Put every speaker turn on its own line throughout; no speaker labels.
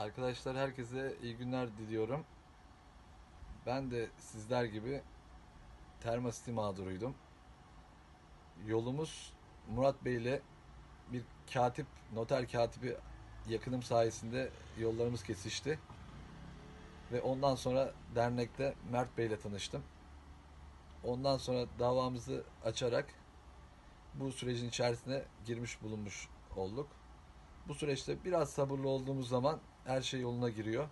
Arkadaşlar herkese iyi günler diliyorum. Ben de sizler gibi termositi mağduruydum. Yolumuz Murat Bey ile bir katip, noter katibi yakınım sayesinde yollarımız kesişti. Ve ondan sonra dernekte Mert Bey ile tanıştım. Ondan sonra davamızı açarak bu sürecin içerisine girmiş bulunmuş olduk. Bu süreçte biraz sabırlı olduğumuz zaman her şey yoluna giriyor.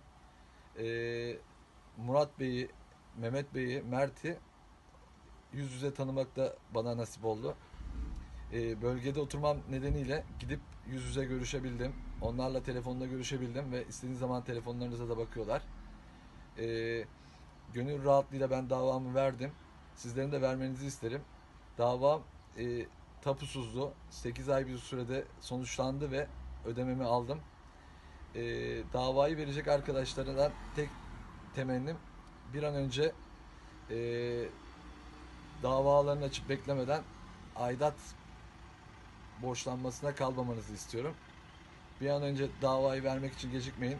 Ee, Murat Bey'i, Mehmet Bey'i, Mert'i yüz yüze tanımak da bana nasip oldu. Ee, bölgede oturmam nedeniyle gidip yüz yüze görüşebildim. Onlarla telefonda görüşebildim ve istediğiniz zaman telefonlarınıza da bakıyorlar. Ee, gönül rahatlığıyla ben davamı verdim. Sizlerin de vermenizi isterim. Davam e, tapusuzdu. 8 ay bir sürede sonuçlandı ve ödememi aldım. Ee, davayı verecek arkadaşlarından tek temennim bir an önce e, davalarını açıp beklemeden aidat borçlanmasına kalmamanızı istiyorum. Bir an önce davayı vermek için gecikmeyin.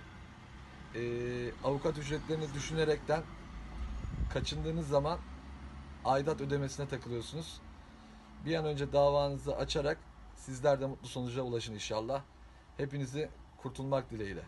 Ee, avukat ücretlerini düşünerekten kaçındığınız zaman aidat ödemesine takılıyorsunuz. Bir an önce davanızı açarak sizler de mutlu sonuca ulaşın inşallah. Hepinizi kurtulmak dileğiyle.